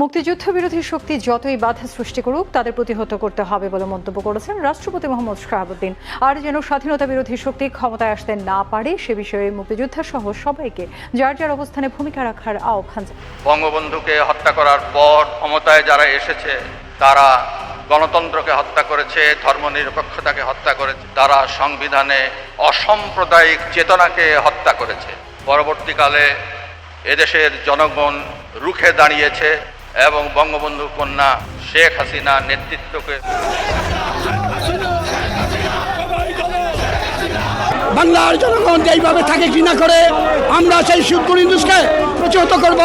মুক্তিযুদ্ধ বিরোধী শক্তি যতই বাধা সৃষ্টি করুক, তাদের প্রতিহত করতে হবে বলে মন্তব্য করেছেন রাষ্ট্রপতি মোহাম্মদ শাহাবুদ্দিন। আর যেন স্বাধীনতা বিরোধী শক্তি ক্ষমতায় আসতে না পারে, সে বিষয়ে মুক্তিযোদ্ধা সহ সবাইকে যার যার অবস্থানে ভূমিকা রাখার আহ্বান বঙ্গবন্ধুকে হত্যা করার পর ক্ষমতায় যারা এসেছে, তারা গণতন্ত্রকে হত্যা করেছে, ধর্মনিরপেক্ষতাকে হত্যা করেছে, তারা সংবিধানে অসাম্প্রদায়িক চেতনাকে হত্যা করেছে। পরবর্তীকালে এদেশের জনগণ রুখে দাঁড়িয়েছে এবং বঙ্গবন্ধু কন্যা শেখ হাসিনা নেতৃত্বকে বাংলার জনগণ যেইভাবে থাকে ঘৃণা করে, আমরা সেই সুদগুর ইন্দুসকে প্রতিহত করব,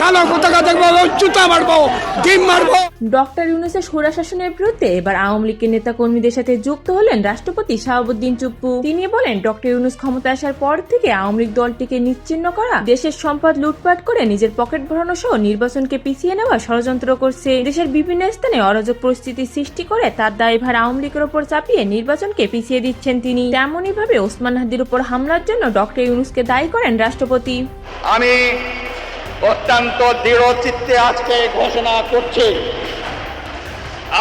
কালো পতাকা দেখব, জুতা মারবো, ডিম মারবো। ডক্টর ইউনুসের স্বৈরা শাসনের বিরুদ্ধে এবার আওয়ামী লীগের নেতা কর্মীদের সাথে যুক্ত হলেন রাষ্ট্রপতি শাহাবুদ্দিন চুপ্পু। তিনি বলেন, ডক্টর ইউনুস ক্ষমতা আসার পর থেকে আওয়ামী লীগ দলটিকে নিশ্চিন্ন করা, দেশের সম্পদ লুটপাট করে নিজের পকেট ভরানো সহ নির্বাচনকে পিছিয়ে নেওয়া ষড়যন্ত্র করছে। দেশের বিভিন্ন স্থানে অরাজক পরিস্থিতি সৃষ্টি করে তার দায়ভার আওয়ামী লীগের ওপর চাপিয়ে নির্বাচনকে পিছিয়ে দিচ্ছেন তিনি। তেমনই ভাবে ওসমান হাদির উপর হামলার জন্য ডক্টর ইউনুসকে দায়ী করেন রাষ্ট্রপতি। আমি অত্যন্ত দৃঢ় চিত্তে আজকে ঘোষণা করছি।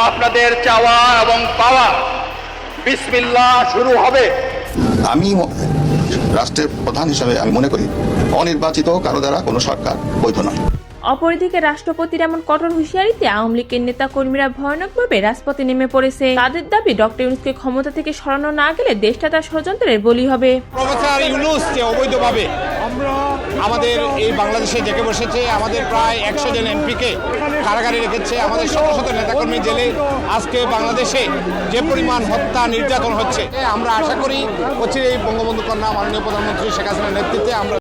আপনাদের চাওয়া এবং পাওয়া বিসমিল্লা শুরু হবে। আমি রাষ্ট্রের প্রধান হিসাবে আমি মনে করি অনির্বাচিত কারও দ্বারা কোনো সরকার বৈধ নয়। অপরদিকে রাষ্ট্রপতির এমন কঠোর হুঁশিয়ারিতে আওয়ামী লীগের নেতা কর্মীরা ভয়ানকভাবে রাজপথে নেমে পড়েছে। তাদের দাবি, ডক্টর ইউনুসকে ক্ষমতা থেকে সরানো না গেলে দেশটা তার ষড়যন্ত্রের বলি হবে। অবৈধভাবে আমাদের এই বাংলাদেশে ডেকে বসেছে, আমাদের প্রায় একশো জন এমপিকে কারাগারে রেখেছে, আমাদের শত শত নেতাকর্মী জেলে আজকে বাংলাদেশে যে পরিমাণ হত্যা নির্যাতন হচ্ছে। আমরা আশা করি হচ্ছে এই বঙ্গবন্ধু কন্যা মাননীয় প্রধানমন্ত্রী শেখ হাসিনার নেতৃত্বে আমরা